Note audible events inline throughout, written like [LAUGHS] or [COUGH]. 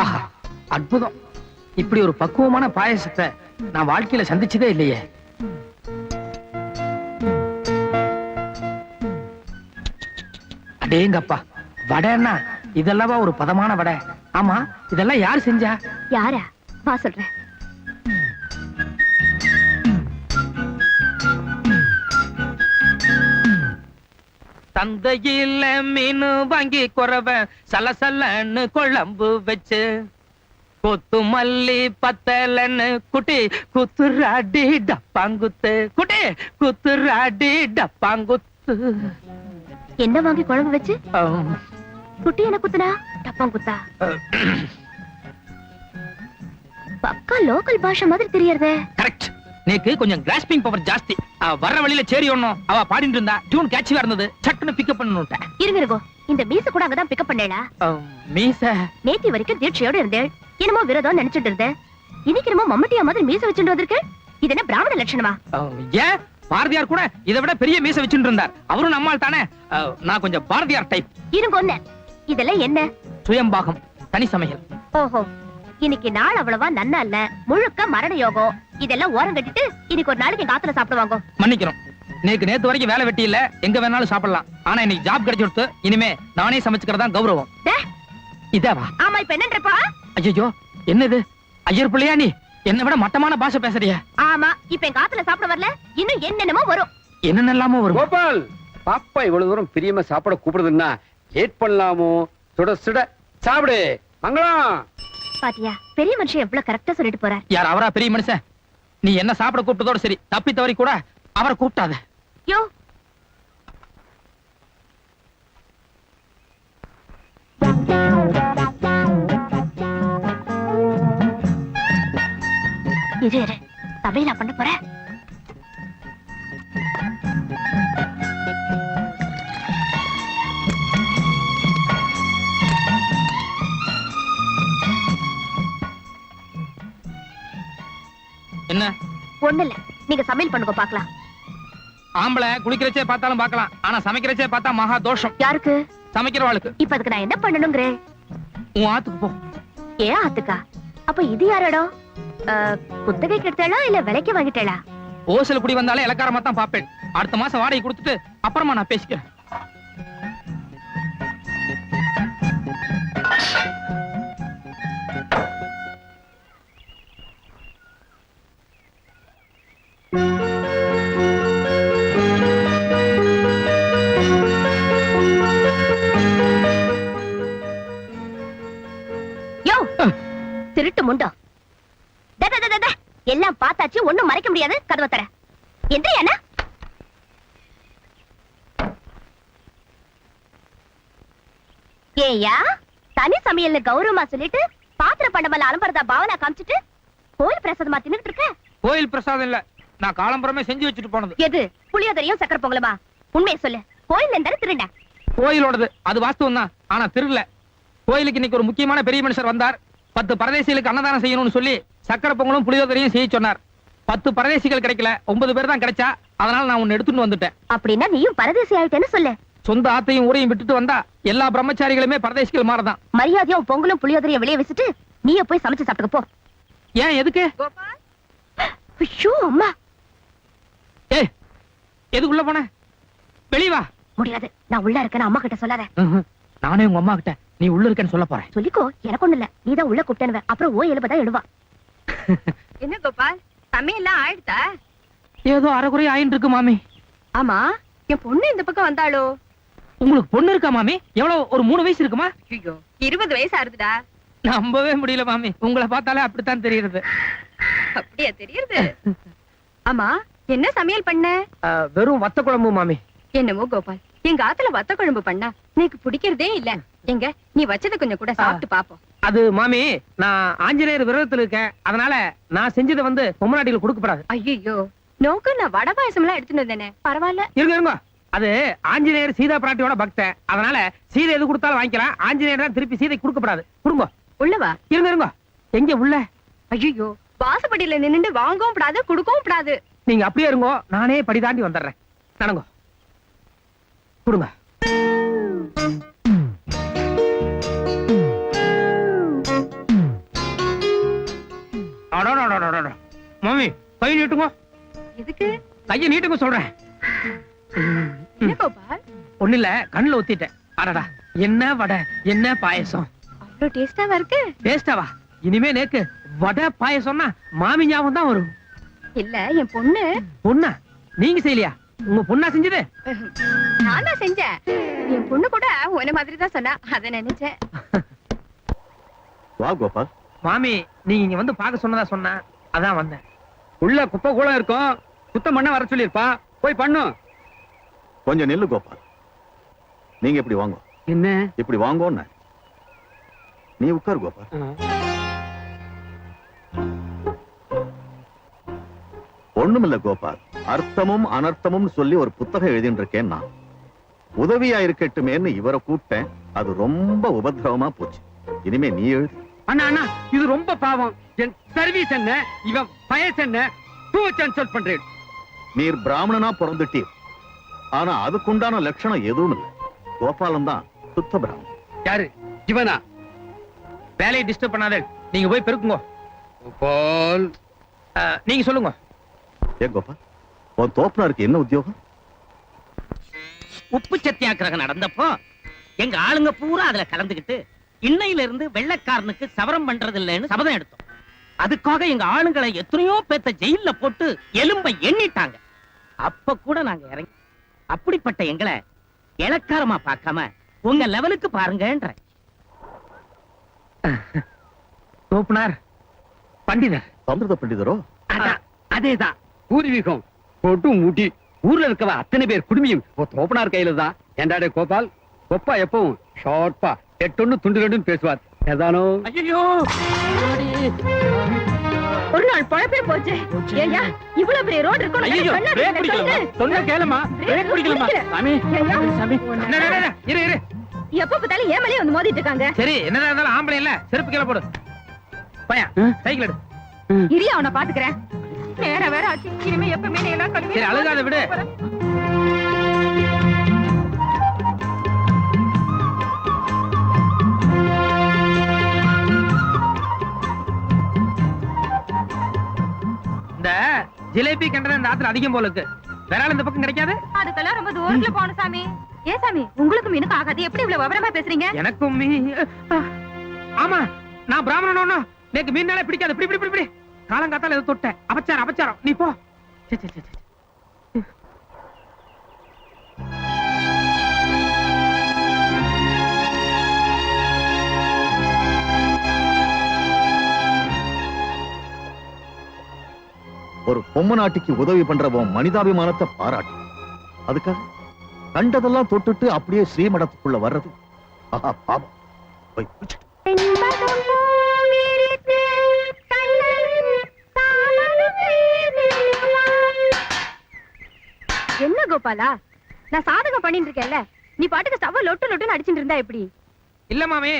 ஆஹா அற்புதம். இப்படி ஒரு பக்குவமான பாயசத்தை நான் வாழ்க்கையில சந்திச்சதே இல்லையே. அடேங்கப்பா வடைன்னா இதெல்லாம் ஒரு பதமான வடை. ஆமா இதெல்லாம் யார் செஞ்சா? யாரா? வா சொல்றேன். தந்தையில மீன் வாங்கி குறவ சலசலன்னு குழம்பு வச்சு. கொத்து மல்லி பத்தலன்னு குட்டி குத்துராடி டப்பாங்குத்து. குட்டி குத்துராடி டப்பாங்குத்து. என்ன வாங்கி குழம்பு வச்சு. குட்டி என்ன குத்துனா? டப்பம் குத்தா பக்கா லோக்கல் பாஷை மாதிரி தெரியறதே. கரெக்ட். நேக்கு கொஞ்சம் கிராஸ்பிங் பவர் ஜாஸ்தி. வர்ற வழியில சேரி ஒண்ணும். அவ பாடிட்டு இருந்தா டியூன் கேட்சியா இருந்தது. சட்டுன்னு பிக்கப் பண்ணணுட்டேன் இருங்க இருங்கோ. இந்த மீச கூட அங்கதான் பிக்கப் பண்ணேளா? மீச? நேத்தி வரைக்கும் தீட்சையோட இருந்தேன் என்னமோ விரதம் நினைச்சிட்டு இருந்தேன். இன்னைக்கு என்னமோ மம்மட்டியா மாதிரி மீச வச்சுட்டு வந்திருக்க இது என்ன பிராமண லட்சணமா? ஏன்? பாரதியார் கூட இதை விட பெரிய மீச வச்சுட்டு இருந்தார். அவரும் நம்மால் தானே? நான் கொஞ்சம் பாரதியார் டைப் இருங்க ஒண்ணு. இதெல்லாம் என்ன? சுயம்பாகம் தனி சமையல். ஓஹோ. இன்னைக்கு நாள் அவ்வளவா நன்னா இல்ல. முழுக்க மரண யோகம். இதெல்லாம் ஓரம் கட்டிட்டு இன்னைக்கு ஒரு நாளைக்கு எங்க ஆத்துல சாப்பிடுவாங்க. மன்னிக்கிறோம் நேக்கு நேத்து வரைக்கும் வேலை வெட்டி இல்ல. எங்க வேணாலும் சாப்பிடலாம். ஆனா இன்னைக்கு ஜாப் கிடைச்சு கொடுத்து இனிமே நானே சமைச்சுக்கிறதா கௌரவம். இதாவா? ஆமா இப்ப என்னன்றப்பா? ஐயோ என்னது? ஐயர் பிள்ளையா நீ? என்னை விட மட்டமான பாஷை பேசுறிய? ஆமா இப்ப எங்க ஆத்துல சாப்பிட வரல? இன்னும் என்னென்னமோ வரும். என்னென்னலாமோ வரும்? கோபால் பாப்பா இவ்வளவு தூரம் பிரியமா சாப்பிட கூப்பிடுதுன்னா லேட் பண்ணலாமோ? சுட சுட. சாப்பிடு. மங்களம். பாத்தியா? பெரிய மனுஷன் எவ்வளவு கரெக்டா சொல்லிட்டு போறார். யார் அவரா பெரிய மனுஷன்? நீ என்ன சாப்பிட கூப்பிட்டதோட சரி தப்பி தவறி கூட அவரை கூப்பிட்டாத. யோ! இரு இரு. சமையல் நான் பண்ண போறேன். ஒண்ணு இல்ல நீங்க சமையல் பண்ணுங்க பாக்கலாம் ஆம்பளை குளிக்கிறச்சே பார்த்தாலும் பார்க்கலாம். ஆனா சமைக்கிறச்சே பார்த்தா மகா தோஷம். யாருக்கு? சமைக்கிறவாளுக்கு இப்ப அதுக்கு நான் என்ன பண்ணணுங்கிறேன் உன் ஆத்துக்கு போ. ஏன் ஆத்துக்கா? அப்ப இது யார் இடம்? குத்தகைக்கு எடுத்தாளா இல்ல விலைக்கு வாங்கிட்டாளா? ஓசல் குடி வந்தாலே இலக்காரமா தான் பாப்பேன் அடுத்த மாசம் வாடகை கொடுத்துட்டு அப்புறமா நான் பேசிக்கிறேன். திருட்டு முண்டோ. எல்லாம் பார்த்தாச்சு ஒண்ணும் மறைக்க முடியாது. கதவை தர. எந்திரியானா ஏயா தனி சமையல்னு கௌரவமா சொல்லிட்டு பாத்திர பண்டமல்ல அலம்பரதா பாவனா காமிச்சிட்டு கோயில் பிரசாதமா தின்னுட்டு இருக்க? கோயில் பிரசாதம் இல்ல. நான் காலம்பரமே செஞ்சு வச்சுட்டு போனது. எது? புளியோதரையும் சக்கர பொங்கலுமா? உண்மையை சொல்லு. கோயில் இருந்தாலும் திருண்ட கோயிலோடது. அது வாஸ்தவம் தான் ஆனா திருடல. கோயிலுக்கு இன்னைக்கு ஒரு முக்கியமான பெரிய மனுஷர் வந்தார். பத்து பரதேசிகளுக்கு அன்னதானம் செய்யணும்னு சொல்லி சக்கரை பொங்கலும் புளியோதரையும் செய்ய சொன்னார். பத்து பரதேசிகள் கிடைக்கல ஒன்பது பேர் தான் கிடைச்சா அதனால நான் உன்னை எடுத்துட்டு வந்துட்டேன். அப்படின்னா நீயும் பரதேசி ஆயிட்டேன்னு சொல்லு. சொந்த ஆத்தையும் ஊரையும் விட்டுட்டு வந்தா எல்லா பிரம்மச்சாரிகளுமே பரதேசிகள் மாறதான். மரியாதையா பொங்கலும் புளியோதரையும் வெளியே வச்சுட்டு நீயே போய் சமைச்சு சாப்பிட்டுக்க போ. ஏன் எதுக்கு? ஐயோ அம்மா. ஏ எதுக்குள்ள போன? வெளிய வா. முடியாது. நான் உள்ள இருக்கேன்னு அம்மா கிட்ட சொல்லாத. நானே உங்க அம்மா கிட்ட. நீ உள்ள இருக்கேன்னு சொல்ல போறேன். சொல்லிக்கோ எனக்கு ஒண்ணு இல்ல. நீதான் உள்ள கூப்பிட்டேனுவ அப்புறம் ஓ எழுபதா எழுவா. [LAUGHS] என்ன கோபால்? சமையல்லாம் ஆயிடுதா ஏதோ அரைக்குறை ஆயின்னு இருக்கு மாமி. ஆமா? என் பொண்ணு இந்த பக்கம் வந்தாளோ? உங்களுக்கு பொண்ணு இருக்கா மாமி? எவ்வளவு ஒரு மூணு வயசு இருக்குமா? ஐயோ இருபது வயசு ஆறுதுடா. நம்பவே முடியல மாமி. உங்களை பார்த்தாலே அப்படித்தான் தெரியுது அப்படியா தெரியுது ஆமா என்ன சமையல் பண்ண? வெறும் வத்த குழம்பு மாமி. என்னமோ கோபால். எங்க ஆத்துல வத்த குழம்பு பண்ணா எனக்கு பிடிக்கிறதே இல்ல. எங்க? நீ வச்சத கொஞ்சம் கூட சாப்பிட்டு பாப்போம். அது மாமி நான் ஆஞ்சநேயர் விரதத்துல இருக்கேன். அதனால நான் செஞ்சதை வந்து பொம்மநாட்டிகள் கொடுக்கப்படாது. ஐயோ நோக்கு நான் வடை பாயசம் எல்லாம் எடுத்துட்டு வந்தேனே. பரவாயில்ல. இருங்க இருங்க. அது ஆஞ்சநேயர் சீதா பிராட்டியோட பக்தன். அதனால சீதை எது கொடுத்தாலும் வாங்கிக்கலாம். ஆஞ்சநேயர் தான் திருப்பி சீதை கொடுக்கப்படாது. கொடுங்க. உள்ளவா இருங்க இருங்க. எங்க உள்ள? ஐயோ வாசப்படியில நின்னுட்டு வாங்கவும் கூடாது குடுக்கவும் கூடாது. நீங்க அப்படியே இருங்கோ. நானே படி தாண்டி வந்துடுறேன். நடங்கோ. கொடுங்க. நீட்டுங்க. எதுக்கு? கையை நீட்டுங்க சொல்றேன். ஒண்ணு இல்ல கண்ணுல ஊத்திட்டேன். அடடா என்ன வடை என்ன பாயசம்? அவ்வளவு டேஸ்டாவா இருக்கு? டேஸ்டாவா? இனிமே நேக்கு வடை பாயசம்னா மாமி ஞாபகம் தான் வரும். இல்ல என் பொண்ணு. பொண்ணா? நீங்க செய்யலையா? உங்க பொண்ணா செஞ்சது? நான் தான் செஞ்சேன். என் பொண்ணு கூட உன மாதிரி தான் சொன்னா அத நினைச்சேன். வா கோபால். மாமி நீங்க இங்க வந்து பார்க்க சொன்னதா சொன்னா அதான் வந்தேன். உள்ள குப்பை கூட இருக்கும். சுத்தம் பண்ண வர சொல்லிருப்பா போய் பண்ணும் கொஞ்சம் நில்லு கோபால். நீங்க இப்படி வாங்க. என்ன? இப்படி வாங்கோன்னு. நீ உட்கார் கோபால். ஒண்ணுமில்ல கோபால். அர்த்தமும் அனர்த்தமும் சொல்லி ஒரு புத்தகம் எழுதிட்டு இருக்கேன் நான். உதவியா இருக்கட்டுமேன்னு இவரை கூப்பிட்டேன். அது ரொம்ப உபத்திரவமா போச்சு. இனிமே நீ எழுது. அண்ணா அண்ணா இது ரொம்ப பாவம். என் சர்வீஸ் என்ன? இவன் வயசு என்ன? டூ கன்சல்ட் பண்றேன். நீர் பிராமணனா பிறந்துட்டீர். ஆனா அதுக்குண்டான லட்சணம் எதுவும் இல்லை. கோபாலன் தான் சுத்த பிராமணன். யாரு? இவனா? வேலையை டிஸ்டர்ப் பண்ணாத. நீங்க போய் பெருக்குங்க. போல் அஹ், நீங்க சொல்லுங்க. ஏ கோபால் உன் தோப்பனாருக்கு என்ன உத்தியோகம்? உப்பு சத்தியாகிரகம் நடந்தப்போ எங்க ஆளுங்க பூரா அதுல கலந்துக்கிட்டு இன்னையில இருந்து வெள்ளைக்காரனுக்கு சவரம் பண்றது இல்லைன்னு சபதம் எடுத்தோம். அதுக்காக எங்க ஆளுங்களை எத்தனையோ பேத்த ஜெயில்ல போட்டு எலும்பை எண்ணிட்டாங்க. அப்ப கூட நாங்க இறங்கி அப்படிப்பட்ட எங்களை இளக்காரமா பார்க்காம உங்க லெவலுக்கு பாருங்கன்ற. தோப்புனார் பண்டிதர். சம்ஸ்கிருத பண்டிதரோ? அதான் அதேதான். பூர்வீகம் போட்டு மூட்டி ஊர்ல இருக்கவ அத்தனை பேர் குடுமியும். தோப்பனார் கையில தான் ஏண்டாடே கோபால் கொப்பா எப்பவும் ஷார்ப்பா. எட்டொன்னு துண்டு ரெண்டுன்னு பேசுவார் ஏதானோ ஐயோ ஒரு நாள் பழப்பே போச்சு. ஏய்யா இவ்வளவு பெரிய ரோடு இருக்கும் ஐயோ பிரேக் பிடிக்கலமா சொன்ன கேளமா பிரேக் பிடிக்கலமா சாமி. சாமி. இரு இரு. எப்ப பார்த்தாலும் ஏன் மேலே வந்து மோதிட்டு இருக்காங்க? சரி என்னதான் இருந்தாலும் ஆம்பளை இல்ல. செருப்பு கீழே போடு. பையன் சைக்கிள் எடு. இரியா அவனை பாத்துக்கிறேன் நேரம் வேற ஆச்சு. இனிமே எப்பவுமே நீ எல்லாம் கழுவி சரி அழுகாத விடு. ஜிலேபி கண்டது இந்த ஆத்துல அதிகம் போல இருக்கு. ஆள் இந்த பக்கம் கிடைக்காது. அதுக்கெல்லாம் ரொம்ப தூரத்துல போகணும் சாமி. ஏன் சாமி? உங்களுக்கும் எனக்கு ஆகாது. எப்படி இவ்வளவு விவரமா பேசுறீங்க? எனக்கும் ஆமா நான் பிராமணனோ நேக்கு மீனாலே பிடிக்காது. பிடி பிடி பிடி காலங்காத்தால எது தொட்டேன். அபச்சாரம் அபச்சாரம். நீ போ. சே, சே, சே, பொம்மை நாட்டிக்கு உதவி பண்றவன் மனிதாபிமானத்தை பாராட்டு. அதுக்காக கண்டதெல்லாம் தொட்டுட்டு அப்படியே ஸ்ரீமடத்துக்குள்ள வர்றது. ஆஹா பாவம். போய் குளிச்சிட்டு. என்ன கோபாலா? நான் சாதகம் பண்ணிட்டு இருக்கேன்ல. நீ பாட்டுக்கு ஸ்டவ் லொட்டு லொட்டுன்னு அடிச்சிட்டு இருந்தா எப்படி? இல்ல மாமி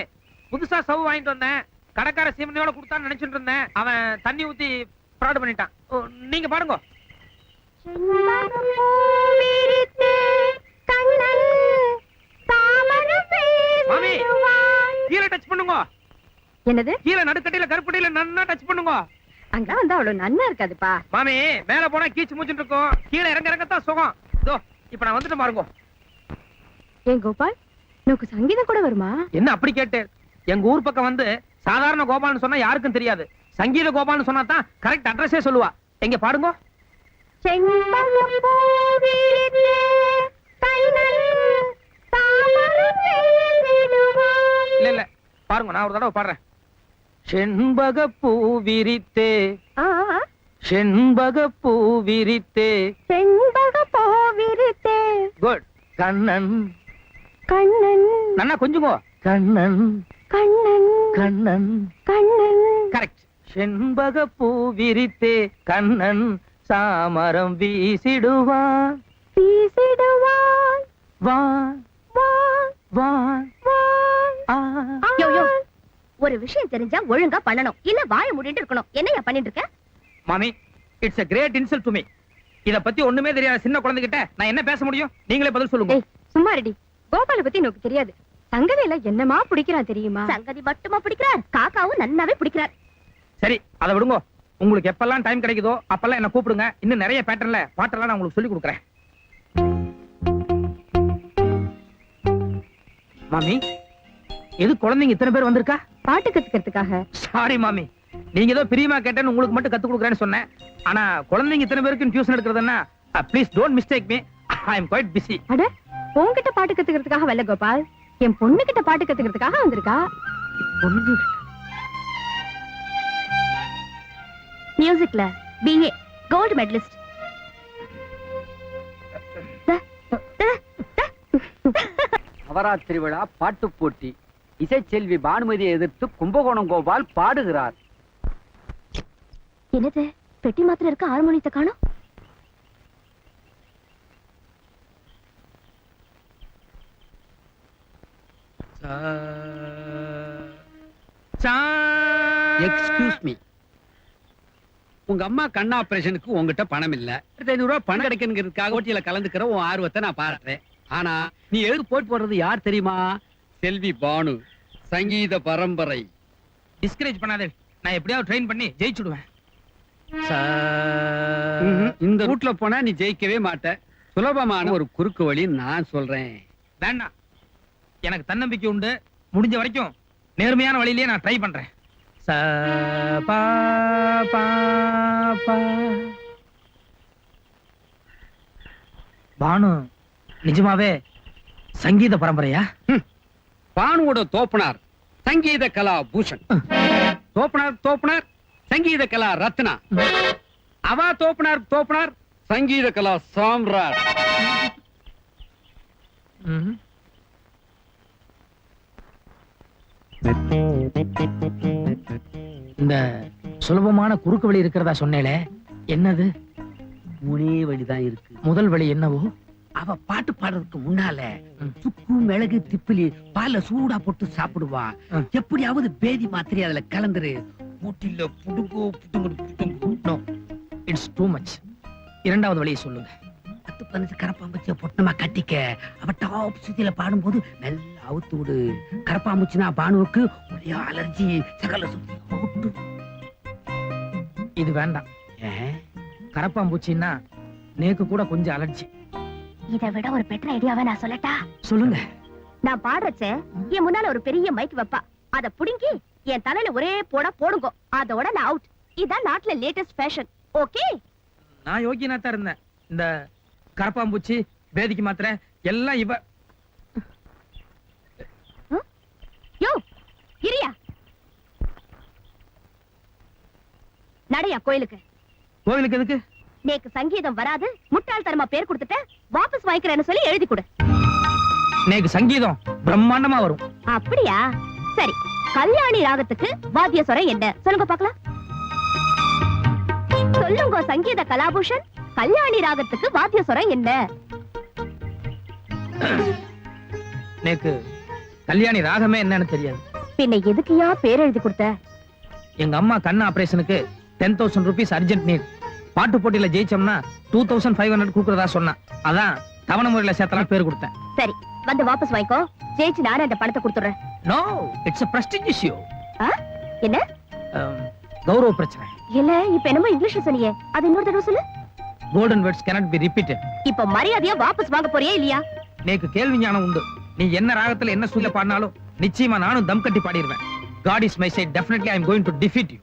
புதுசா சவு வாங்கிட்டு வந்தேன். கடைக்கார சீமனையோட கொடுத்தான்னு நினைச்சிட்டு இருந்தேன். அவன் தண்ணி ஊத்தி ஃப்ராட் பண்ணிட்டான். ஓ, நீங்க பாருங்க. மாமி கீழே டச் பண்ணுங்க. என்னது? கீழே நடுக்கட்டையில கருப்பட்டியில நன்னா டச் பண்ணுங்க. அங்க வந்து அவ்வளவு நன்னா இருக்காதுப்பா. மாமி மேல போனா கீச்சு மூச்சுட்டு இருக்கும். கீழே இறங்க இறங்கத்தான் சுகம். இதோ இப்ப நான் வந்துட்டு பாருங்க. ஏன் கோபால்? உனக்கு சங்கீதம் கூட வருமா? என்ன அப்படி கேட்டு? எங்க ஊர் பக்கம் வந்து சாதாரண கோபால்னு சொன்னா யாருக்கும் தெரியாது. சங்கீத கோபால்னு சொன்னா தான் கரெக்ட் அட்ரஸே சொல்லுவா. எங்க பாடுங்க. இல்ல இல்ல. பாருங்க நான் ஒரு தடவை பாடுறேன். செண்பக பூ விரித்தே செண்பக பூ விரித்தே. செண்பக போவிருத்தே குட் கண்ணன். கண்ணன். நன்னா கொஞ்சுங்கோ. கண்ணன். கண்ணன். கண்ணன். கண்ணன். கரெக்ட் செண்பக பூ விரித்தே கண்ணன் சாமரம் வீசிடுவான். வீசிடுவான். வான் வான் வான் வான் ஆ. யோ யோ. ஒரு விஷயம் தெரிஞ்சா ஒழுங்கா பண்ணணும். இல்ல வாய மூடிட்டு இருக்கணும். என்னையா பண்ணிட்டு இருக்க? மாமி it's a great insult to me இத பத்தி ஒண்ணுமே தெரியாத சின்ன குழந்தைகிட்ட நான் என்ன பேச முடியும்? நீங்களே பதில் சொல்லுங்க. சும்மா ரெடி கோபால பத்தி எனக்கு தெரியாது. சங்கதியில என்னமா பிடிக்கிறான் தெரியுமா? சங்கதி மட்டுமா பிடிக்கிறார்? காக்காவும் நன்னாவே பிடிக்கிறார். சரி அதை விடுங்க. உங்களுக்கு எப்பெல்லாம் டைம் கிடைக்குதோ அப்பெல்லாம் என்ன கூப்பிடுங்க. இன்னும் நிறைய பேட்டர்ன்ல பாட்டெல்லாம் நான் உங்களுக்கு சொல்லி கொடுக்குறேன். மாமி எது குழந்தைங்க இத்தனை பேர் வந்திருக்கா? பாட்டு கத்துக்கிறதுக்காக. சாரி மாமி. நீங்க ஏதோ பிரியமா கேட்டேன்னு உங்களுக்கு மட்டும் கத்து கொடுக்குறேன்னு சொன்னேன். ஆனா குழந்தைங்க இத்தனை பேருக்கு tuition எடுக்கிறதுன்னா please don't mistake me I am quite busy அட உன்கிட்ட பாட்டு கத்துக்கிறதுக்காக வரல கோபால். என் பொண்ணு கிட்ட பாட்டு கத்துக்கிறதுக்காக வந்திருக்கா. மியூசிக்ல பிஏ கோல்டு மெடலிஸ்ட் நவராத்திரி விழா பாட்டு போட்டி. இசைச்செல்வி பானுமதியை எதிர்த்து கும்பகோணம் கோபால் பாடுகிறார். என்னது? பெட்டி மாத்திரம் இருக்க ஹார்மோனியத்தை காணோம்? எக்ஸ்கியூஸ் மீ உங்க அம்மா கண் ஆபரேஷனுக்கு உங்ககிட்ட பணம் இல்ல. ஐநூறு ரூபாய் பணம் கிடைக்கணுங்கிறதுக்காக போட்டியில கலந்துக்கிற உன் ஆர்வத்தை நான் பாராட்டுறேன். ஆனா நீ எதுக்கு போட்டி போடுறது யார் தெரியுமா? செல்வி பானு சங்கீத பரம்பரை. டிஸ்கரேஜ் பண்ணாதே. நான் எப்படியாவது ட்ரெயின் பண்ணி ஜெயிச்சுடுவேன். இந்த ரூட்ல போனா நீ ஜெயிக்கவே மாட்ட. சுலபமான ஒரு குறுக்கு வழி நான் சொல்றேன். வேண்டாம். எனக்கு தன்னம்பிக்கை உண்டு. முடிஞ்ச வரைக்கும் நேர்மையான வழியிலேயே நான் ட்ரை பண்றேன். ச பா பா பா. பானு நிஜமாவே சங்கீத பரம்பரையா? பானுவோட தோப்பனார் சங்கீத கலா பூஷன். தோப்பனார் தோப்பனார் சங்கீத கலா ரத்னா. அவா தோப்பனார் தோப்பனார் சங்கீத கலா சாம்ராட். இந்த சுலபமான குறுக்கு வழி இருக்கிறதா சொன்னேளே என்னது? மூணே வழிதான் இருக்கு. முதல் வழி என்னவோ? அவ பாட்டு பாடுறதுக்கு முன்னால. சுக்கு மிளகு திப்பிலி பால்ல சூடா போட்டு சாப்பிடுவா. எப்படியாவது பேதி மாத்திரை அதுல கலந்துரு. புடுங்கோ புடுங்கு புடுங்கு இட்ஸ் டூ மச் இரண்டாவது வழியை சொல்லுங்க. பதினஞ்சு கரப்பாம்பூச்சிய பொட்டமா கட்டிக்க. அவ டாப் சுத்தியில பாடும்போது மெல்ல அவுத்து விடு. கரப்பாம்பூச்சினா பானுவுக்கு ஒரே அலர்ஜி சகல சுத்தி அவுட்டு இது வேண்டாம். கரப்பாம்பூச்சின்னா நேக்கு கூட கொஞ்சம் அலர்ஜி இதை விட ஒரு பெட்டர் ஐடியாவை நான் சொல்லட்டா? சொல்லுங்க. நான் பாடுறச்ச என் முன்னால ஒரு பெரிய மைக் வைப்பா. அத புடுங்கி என் தலையில ஒரே போட போடுங்க. அதோட நான் அவுட் இதான் நாட்டுல லேட்டஸ்ட் ஃபேஷன் ஓகே நான் யோகியனா தான் இருந்தேன். இந்த கரப்பாம்பூச்சி வேதிக்கு மாத்திரை எல்லாம் இவ யோ இரியா. நடையா கோயிலுக்கு. கோவிலுக்கு எதுக்கு? நேக்கு சங்கீதம் வராது முட்டாள்தனமா பேர் கொடுத்துட்ட வாபஸ் வாங்கிக்கிறேன்னு சொல்லி எழுதி கொடு. நேக்கு சங்கீதம் பிரம்மாண்டமா வரும். அப்படியா? சரி கல்யாணி ராகத்துக்கு வாத்திய சொரம் என்ன? சொல்லுங்க பார்க்கலாம். சொல்லுங்க சங்கீத கலாபூஷன். கல்யாணி ராகத்துக்கு வாத்திய சொரம் என்ன? நேக்கு கல்யாணி ராகமே என்னன்னு தெரியாது. பின்ன எதுக்குயா பேர் எழுதி கொடுத்த? எங்க அம்மா கண் ஆபரேஷனுக்கு ten thousand rupees urgent need பாட்டு போட்டியில ஜெயிச்சோம்னா டூ தௌசண்ட் ஃபைவ் ஹண்ட்ரட் கொடுக்கறதா சொன்னா. அதான் தவணை முறையில சேர்த்தலாம் பேர் கொடுத்தேன். சரி வந்து வாபஸ் வாங்கிக்கோ. ஜெயிச்சு நானே அந்த பணத்தை கொடுத்துறேன் no it's a prestige issue என்ன? கௌரவ பிரச்சனை. இல்ல இப்ப என்னமோ இங்கிலீஷ்ல சொன்னீங்க. அது இன்னொரு தடவை சொல்லு. Golden words cannot be repeated. இப்ப மரியாதையா வாபஸ் வாங்க போறியா இல்லையா? நேக்கு கேள்வி ஞானம் உண்டு. நீ என்ன ராகத்துல என்ன சொல்ல பாடினாலும் நிச்சயமா நானும் தம் கட்டி பாடிடுவேன் God is my side definitely I am going to defeat you